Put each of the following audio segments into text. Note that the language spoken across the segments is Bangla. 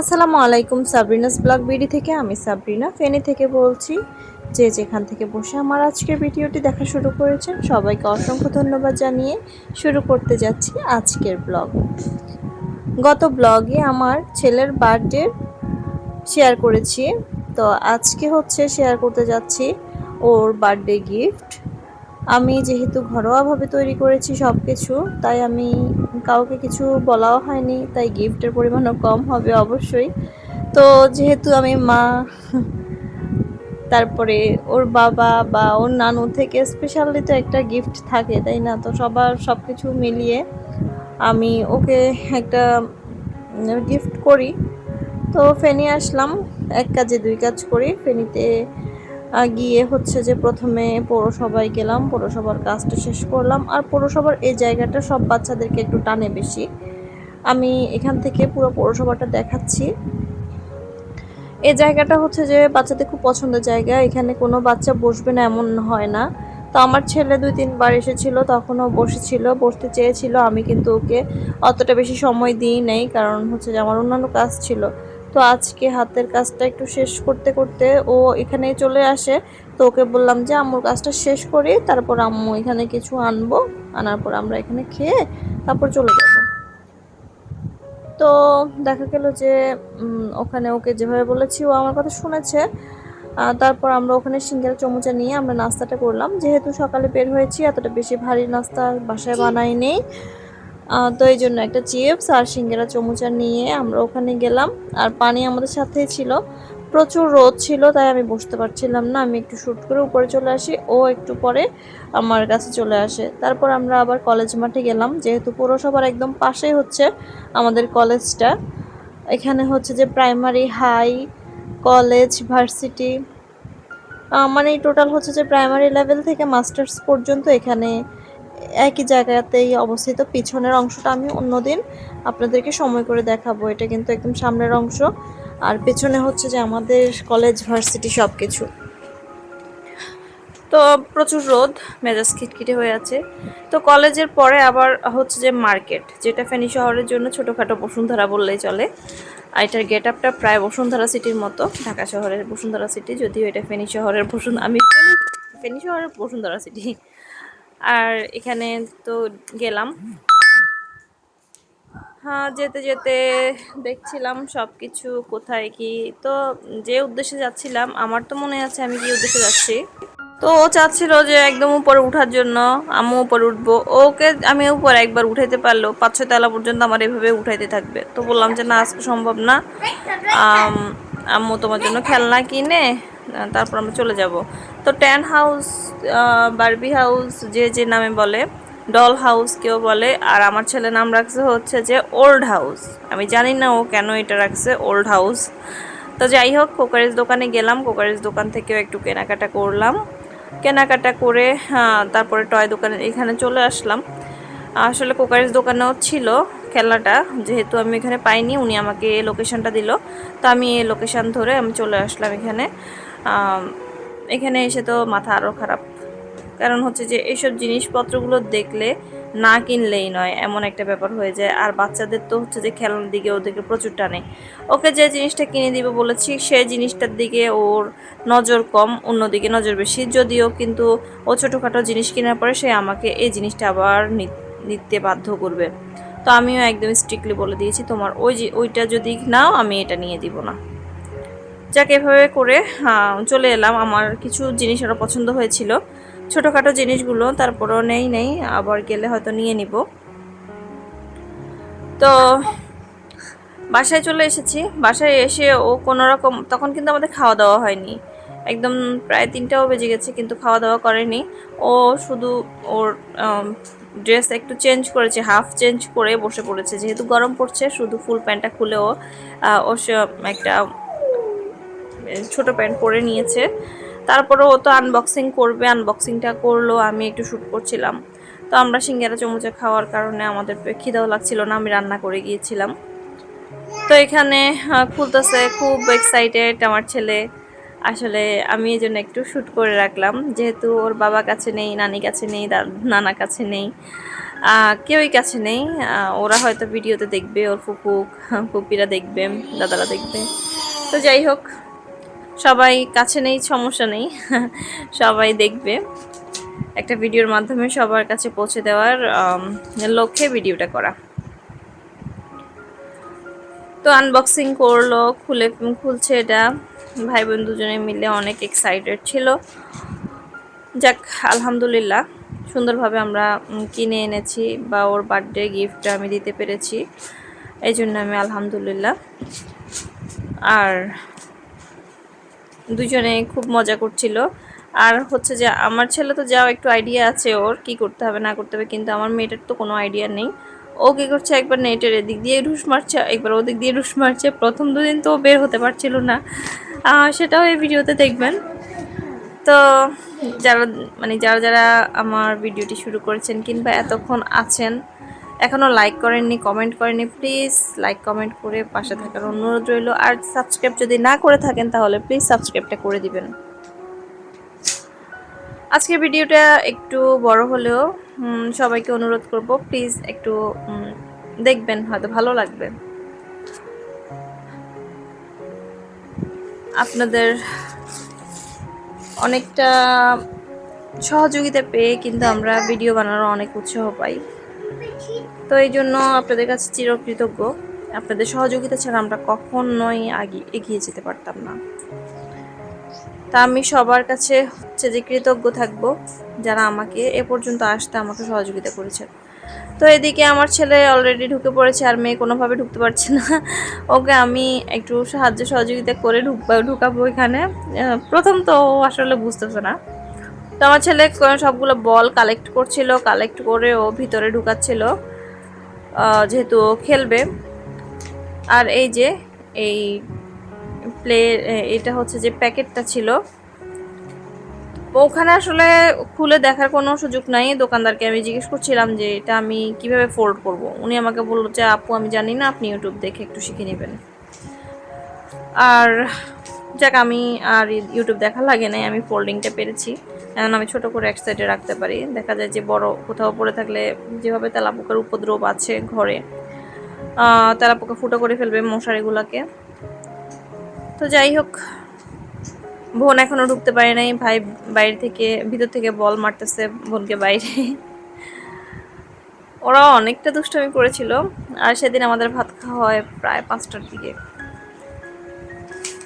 আসসালামু আলাইকুম, সাবরিনাস ব্লগ বিডি থেকে আমি সাবরিনা। ফেনী থেকে বলছি যে যেখান থেকে বসে আমার আজকের ভিডিওটি দেখা শুরু করেছেন, সবাইকে অসংখ্য ধন্যবাদ জানিয়ে শুরু করতে যাচ্ছি আজকের ব্লগ। গত ব্লগে আমার ছেলের বার্থডে শেয়ার করেছি, তো আজকে হচ্ছে শেয়ার করতে যাচ্ছি ওর বার্থডে গিফট। আমি যেহেতু ঘরোয়াভাবে তৈরি করেছি সব কিছু তাই আমি কাউকে কিছু বলাও হয়নি, তাই গিফটের পরিমাণও কম হবে অবশ্যই। তো যেহেতু আমি মা, তারপরে ওর বাবা বা ওর নানু থেকে স্পেশালি তো একটা গিফট থাকে, তাই না? তো সবার সব কিছু মিলিয়ে আমি ওকে একটা গিফট করি। তো ফেনি আসলাম, এক কাজে দুই কাজ করি, ফেনিতে গিয়ে হচ্ছে যে প্রথমে পৌরসভায় গেলাম, পৌরসভার কাজটা শেষ করলাম, আর পৌরসভার এই জায়গাটা সব বাচ্চাদেরকে একটু টানে বেশি। আমি এখান থেকে পুরো পৌরসভাটা দেখাচ্ছি। এই জায়গাটা হচ্ছে যে বাচ্চাদের খুব পছন্দের জায়গা। এখানে কোনো বাচ্চা বসবে না, এমন হয় না। তো আমার ছেলে দুই তিনবার এসেছিল, তখনও বসেছিল, বসতে চেয়েছিল। আমি কিন্তু ওকে অতটা বেশি সময় দিই নেই, কারণ হচ্ছে যে আমার অন্যান্য কাজ ছিল। তো আজকে হাতের কাজটা একটু শেষ করতে করতে ও এখানে চলে আসে। তো ওকে বললাম যে আম্মুর কাজটা শেষ করি তারপর আম্মু এখানে কিছু আনব। আনার পর আমরা এখানে খেয়ে তারপর চলে যাব। তো দেখা গেল যে ওখানে ওকে যেভাবে বলেছি ও আমার কথা শুনেছে। তারপর আমরা ওখানে সিঙ্গারা চমচা নিয়ে আমরা নাস্তাটা করলাম। যেহেতু সকালে বের হয়েছি এতটা বেশি ভারী নাস্তা বাসায় বানাই নেই তো এই জন্য একটা চিপস আর সিঙ্গারা চমুচা নিয়ে আমরা ওখানে গেলাম। আর পানি আমাদের সাথেই ছিল। প্রচুর রোদ ছিল, তাই আমি বসতে পারছিলাম না। আমি একটু শ্যুট করে উপরে চলে আসি। ও একটু পরে আমার কাছে চলে আসে। তারপর আমরা আবার কলেজ মাঠে গেলাম। যেহেতু পৌরসভার একদম পাশেই হচ্ছে আমাদের কলেজটা, এখানে হচ্ছে যে প্রাইমারি, হাই, কলেজ, ভার্সিটি মানে টোটাল হচ্ছে যে প্রাইমারি লেভেল থেকে মাস্টার্স পর্যন্ত এখানে একই জায়গাতেই অবস্থিত। পিছনের অংশটা আমি অন্যদিন আপনাদেরকে সময় করে দেখাবো। এটা কিন্তু একদম সামনের অংশ। আর পেছনে হচ্ছে যে আমাদের কলেজ, ভার্সিটি সব কিছু তো প্রচুর রোদ, মেজাজ খিটখিটে হয়ে আছে। তো কলেজের পরে আবার হচ্ছে যে মার্কেট, যেটা ফেনী শহরের জন্য ছোটোখাটো বসুন্ধরা বললেই চলে। আর এটার গেট আপটা প্রায় বসুন্ধরা সিটির মতো, ঢাকা শহরের বসুন্ধরা সিটি, যদিও এটা ফেনী শহরের বসুন আমি ফেনী শহরের বসুন্ধরা সিটি। আর এখানে তো গেলাম। হ্যাঁ যেতে যেতে দেখছিলাম সব কিছু কোথায় কি। তো যে উদ্দেশ্যে যাচ্ছিলাম, আমার তো মনে আছে আমি কি উদ্দেশ্যে যাচ্ছি। তো ও চাচ্ছিল যে একদম উপরে উঠার জন্য, আমিও উপরে উঠবো। ওকে আমি উপরে একবার উঠাইতে পারল পাঁচ ছয় তলা পর্যন্ত আমার এভাবে উঠাইতে থাকবে। তো বললাম যে, না, আজকে সম্ভব না। আম্মু তোমার জন্য খেলনা কিনে তারপর আমরা চলে যাব। তো ট্যান হাউস বারবি হাউস যে যে নামে বলে ডল হাউস কেউ বলে, আর আমার ছেলে নাম রাখছে হচ্ছে যে ওল্ড হাউস আমি জানি না ও কেন এটা রাখছে ওল্ড হাউস তো যাই হোক কোকারিজ দোকানে গেলাম কোকারিজ দোকান থেকেও একটু কেনাকাটা করলাম। কেনাকাটা করে তারপরে টয় দোকানে, এখানে চলে আসলাম। আসলে কোকারিজ দোকানেও ছিল খেলাটা, যেহেতু আমি এখানে পাইনি, উনি আমাকে লোকেশনটা দিল। তো আমি এই লোকেশান ধরে আমি চলে আসলাম এখানে। এখানে এসে তো মাথা আরও খারাপ। কারণ হচ্ছে যে এইসব জিনিসপত্রগুলো দেখলে না কিনলেই নয়, এমন একটা ব্যাপার হয়ে যায়। আর বাচ্চাদের তো হচ্ছে যে খেলার দিকে ওদেরকে প্রচুর টানে। ওকে যে জিনিসটা কিনে দিবে বলেছি সেই জিনিসটার দিকে ওর নজর কম, অন্যদিকে নজর বেশি। যদিও কিন্তু ও ছোটোখাটো জিনিস কেনার পরে সে আমাকে এই জিনিসটা আবার নিতে বাধ্য করবে। তো আমিও একদম স্ট্রিক্টলি বলে দিয়েছি, তোমার ওই ওইটা যদি নাও, আমি এটা নিয়ে দিব না। যাকে, এভাবে করে চলে এলাম। আমার কিছু জিনিস আরও পছন্দ হয়েছিল। ছোটোখাটো জিনিসগুলো, তারপরও নেই নেই। আবার গেলে হয়তো নিয়ে নিব। তো, বাসায় চলে এসেছি। বাসায় এসে ও কোনো রকম, তখন কিন্তু আমাদের খাওয়া দাওয়া হয়নি। একদম প্রায় তিনটাও বেজে গেছে, কিন্তু খাওয়া দাওয়া করেনি। ও শুধু ওর ড্রেস একটু চেঞ্জ করেছে হাফ চেঞ্জ করে বসে পড়েছে। যেহেতু গরম পড়ছে, শুধু ফুল প্যান্টটা খুলেও ও একটা ছোট প্যান্ট পরে নিয়েছে। তারপরে ও তো আনবক্সিং করবে আনবক্সিংটা করল, আমি একটু শ্যুট করছিলাম। তো আমরা সিঙ্গারা চমচে খাওয়ার কারণে আমাদের খিদাও লাগছিল না, আমি রান্না করে গিয়েছিলাম। তো এখানে খুলতেছে, খুব এক্সাইটেড আমার ছেলে। আসলে আমি এই জন্য একটু শ্যুট করে রাখলাম। যেহেতু ওর বাবা কাছে নেই, নানি কাছে নেই নানা কাছে নেই কেউই কাছে নেই। ওরা হয়তো ভিডিওতে দেখবে, ওর ফুফু ফুপিরা দেখবে, দাদারা দেখবে। তো যাই হোক সবাই কাছে নেই, সমস্যা নেই। সবাই দেখবে। একটা ভিডিওর মাধ্যমে সবার কাছে পৌঁছে দেওয়ার লক্ষ্যে ভিডিওটা করা। তো আনবক্সিং করল, খুলে, খুলছে এটা। ভাই বোন দুজনে মিলে অনেক এক্সাইটেড ছিল। যাক, আলহামদুলিল্লাহ, সুন্দরভাবে আমরা কিনে এনেছি বা ওর বার্থডে গিফট আমি দিতে পেরেছি। এই জন্য আমি আলহামদুলিল্লাহ। আর দুজনে খুব মজা করছিল। আর হচ্ছে যে আমার ছেলে তো যাও, একটু আইডিয়া আছে ওর, কি করতে হবে, না করতে হবে, কিন্তু আমার মেয়েটার তো কোনো আইডিয়া নেই। ও কী করছে, একবার নেটের এদিক দিয়ে ঢুস মারছে, একবার ওদিক দিয়ে ঢুস মারছে, প্রথম দুদিন তো বের হতে পারছিল না। সেটাও এই ভিডিওতে দেখবেন। তো যারা মানে যারা যারা আমার ভিডিওটি শুরু করেছেন কিংবা এতক্ষণ আছেন এখনও লাইক করেননি কমেন্ট করেননি প্লিজ লাইক কমেন্ট করে পাশে থাকার অনুরোধ রইল। আর সাবস্ক্রাইব যদি না করে থাকেন তাহলে প্লিজ সাবস্ক্রাইবটা করে দিবেন। আজকের ভিডিওটা একটু বড় হলেও সবাইকে অনুরোধ করব প্লিজ একটু দেখবেন, হয়তো ভালো লাগবে। আপনাদের অনেকটা সহযোগিতা পেয়ে কিন্তু আমরা ভিডিও বানানোর অনেক উৎসাহ পাই। তো এই জন্য আপনাদের কাছে চিরকৃতজ্ঞ। আপনাদের সহযোগিতা ছাড়া আমরা কখনোই আগে এগিয়ে যেতে পারতাম না। তা আমি সবার কাছে হচ্ছে যে কৃতজ্ঞ থাকব, যারা আমাকে এ পর্যন্ত আসতে আমাকে সহযোগিতা করেছেন। তো এদিকে আমার ছেলে অলরেডি ঢুকে পড়েছে, আর মেয়ে কোনোভাবে ঢুকতে পারছে না। ওকে আমি একটু সাহায্য সহযোগিতা করে ঢুকবো ঢুকাবো এখানে। প্রথম তো ও আসলে বুঝতেছে না। তো আমার ছেলে সবগুলো বল কালেক্ট করছিল কালেক্ট করে ও ভিতরে ঢুকাচ্ছিল। যেহেতু ও খেলবে। আর এই যে, এই প্লে এটা হচ্ছে যে প্যাকেটটা ছিল। ওখানে আসলে খুলে দেখার কোনো সুযোগ নাই। দোকানদারকে আমি জিজ্ঞেস করছিলাম যে, এটা আমি কীভাবে ফোল্ড করব? উনি আমাকে বলল যে, আপু, আমি জানি না, আপনি ইউটিউব দেখে একটু শিখে নেবেন। আর যাক, আমি আর ইউটিউব দেখা লাগে নাই, আমি ফোল্ডিংটা পেরেছি। এখন আমি ছোট করে এক সাইডে রাখতে পারি। দেখা যায় যে বড় কোথাও পড়ে থাকলে যেভাবে তেলাপোকার উপদ্রব আছে ঘরে তেলাপোকা ফুটো করে ফেলবে মশারিগুলোকে। তো যাই হোক, বোন এখনও ঢুকতে পারে নাই। ভাই বাইরে থেকে, ভিতর থেকে বল মারতেছে বোনকে বাইরে। ওরা অনেকটা দুষ্টমি করেছিল। আর সেদিন আমাদের ভাত খাওয়া হয় প্রায় পাঁচটার দিকে।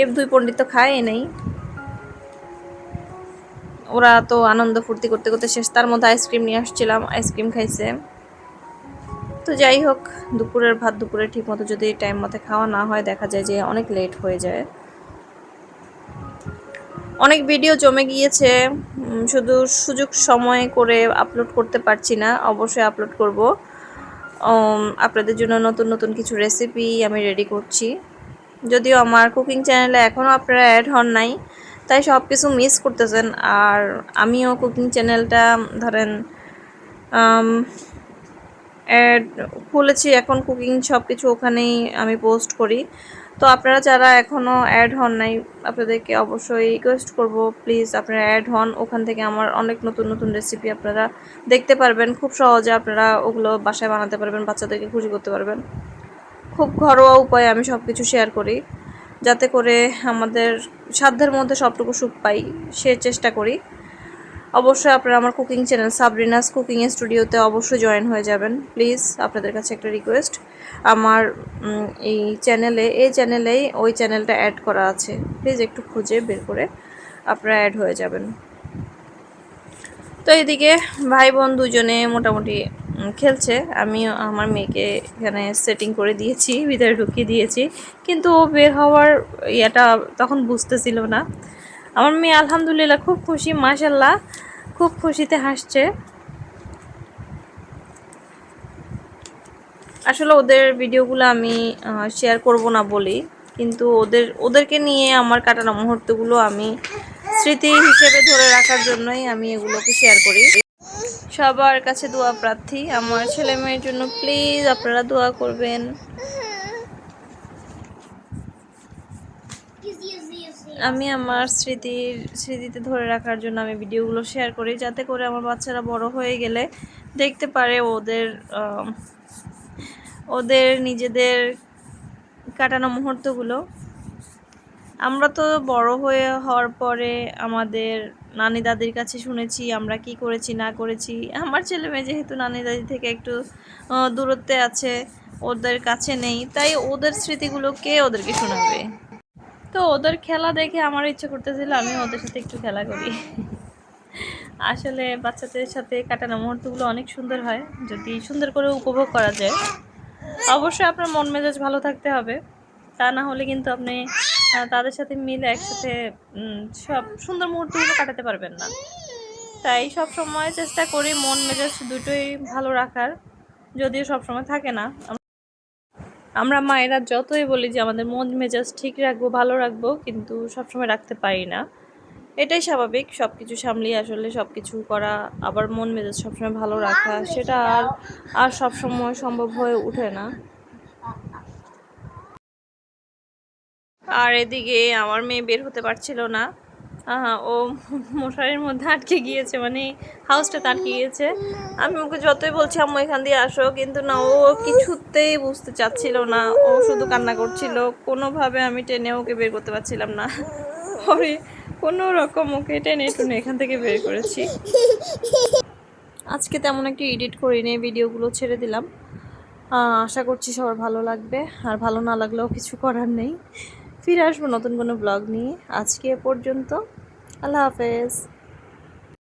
এর দুই পণ্ডিত তো খায় নেই। ওরা তো আনন্দ ফুর্তি করতে করতে শেষ, তার মধ্যে আইসক্রিম নিয়ে আসছিলাম আইসক্রিম খাইছে। তো যাই হোক, দুপুরের ভাত দুপুরে ঠিক মতো যদি টাইম মতো খাওয়া না হয়, দেখা যায় যে অনেক লেট হয়ে যায়। অনেক ভিডিও জমে গিয়েছে শুধু সুযোগ সময় করে আপলোড করতে পারছি না, অবশ্যই আপলোড করব। আপনাদের জন্য নতুন নতুন কিছু রেসিপি আমি রেডি করছি। যদিও আমার কুকিং চ্যানেলে এখনও আপনারা অ্যাড হন নাই তাই সব কিছু মিস করতেছেন। আর আমিও কুকিং চ্যানেলটা ধরেন অ্যাড খুলেছি। এখন কুকিং সব কিছু ওখানেই আমি পোস্ট করি। তো আপনারা যারা এখনও অ্যাড হন নাই, আপনাদেরকে অবশ্যই রিকোয়েস্ট করব। প্লিজ আপনারা অ্যাড হন। ওখান থেকে আমার অনেক নতুন নতুন রেসিপি আপনারা দেখতে পারবেন। খুব সহজে আপনারা ওগুলো বাসায় বানাতে পারবেন, বাচ্চাদেরকে খুশি করতে পারবেন। খুব ঘরোয়া উপায়ে আমি সব কিছু শেয়ার করি। যাতে করে আমাদের সাধ্যের মধ্যে সবটুকু সুখ পাই, সে চেষ্টা করি। অবশ্যই আপনারা আমার কুকিং চ্যানেল সাবরিনাস কুকিং স্টুডিওতে অবশ্যই জয়েন হয়ে যাবেন। প্লিজ আপনাদের কাছে একটা রিকোয়েস্ট আমার এই চ্যানেলে এই চ্যানেলেই ওই চ্যানেলটা অ্যাড করা আছে। প্লিজ একটু খুঁজে বের করে আপনারা অ্যাড হয়ে যাবেন। তো এদিকে ভাই বোন দুজনে মোটামুটি খেলছে। আমি আমার মেয়েকে এখানে সেটিং করে দিয়েছি, ভিতরে ঢুকিয়ে দিয়েছি। কিন্তু ও বের হওয়ার ইয়েটা তখন বুঝতেছিল না। আমার মেয়ে আলহামদুলিল্লাহ খুব খুশি মাশাল্লাহ খুব খুশিতে হাসছে। আসলে ওদের ভিডিওগুলো আমি শেয়ার করব না বলি কিন্তু ওদের, ওদেরকে নিয়ে আমার কাটানো মুহূর্তগুলো আমি স্মৃতি হিসেবে ধরে রাখার জন্যই আমি এগুলোকে শেয়ার করি। সবার কাছে দোয়া প্রার্থী। আমার ছেলে মেয়ের জন্য প্লিজ আপনারা দোয়া করবেন। আমি আমার স্মৃতির, স্মৃতিতে ধরে রাখার জন্য আমি ভিডিওগুলো শেয়ার করি, যাতে করে আমার বাচ্চারা বড় হয়ে গেলে দেখতে পারে ওদের ওদের নিজেদের কাটানো মুহূর্তগুলো। আমরা তো বড় হয়ে হওয়ার পরে আমাদের নানি দাদির কাছে শুনেছি, আমরা কি করেছি, না করেছি। আমার ছেলে মেয়ে যেহেতু নানি দাদি থেকে একটু দূরত্বে আছে, ওদের কাছে নেই, তাই ওদের স্মৃতিগুলো কে ওদেরকে শোনাবে? তো ওদের খেলা দেখে আমার ইচ্ছে করতেছিল আমি ওদের সাথে একটু খেলা করি। আসলে বাচ্চাদের সাথে কাটানো মুহূর্তগুলো অনেক সুন্দর হয়, যদি সুন্দর করে উপভোগ করা যায়। অবশ্যই আপনার মন মেজাজ ভালো থাকতে হবে, তা না হলে কিন্তু আপনি তাদের সাথে মিলে একসাথে সব সুন্দর মুহূর্তগুলো কাটাতে পারবেন না। তাই সব সময় চেষ্টা করি মন মেজাজ দুটোই ভালো রাখার। যদিও সব সময় থাকে না। আমরা মায়েরা যতই বলি যে আমাদের মন মেজাজ ঠিক রাখব, ভালো রাখব, কিন্তু সবসময় রাখতে পারি না। এটাই স্বাভাবিক সব কিছু সামলিয়ে আসলে সব কিছু করা, আবার মন মেজাজ সবসময় ভালো রাখা, সেটা আর আর সবসময় সম্ভব হয়ে ওঠে না। আর এদিকে আমার মেয়ে বের হতে পারছিল না। ও মশারির মধ্যে আটকে গিয়েছে মানে হাউসটাতে আটকে গিয়েছে। আমি ওকে যতই বলছি, আম্মু, এখান দিয়ে আসো। কিন্তু না, ও কিছুতেই বুঝতে চাচ্ছিল না। ও শুধু কান্না করছিল। কোনোভাবে আমি টেনে ওকে বের করতে পারছিলাম না। পরে কোনো রকম ওকে টেনে টুনে এখান থেকে বের করেছি। আজকে তেমন একটা এডিট করিনি, ভিডিওগুলো ছেড়ে দিলাম। আশা করছি সবার ভালো লাগবে। আর ভালো না লাগলেও কিছু করার নেই। ফিরে আসব নতুন কোনো ব্লগ নিয়ে। আজকে এ পর্যন্ত। আল্লাহ হাফেজ।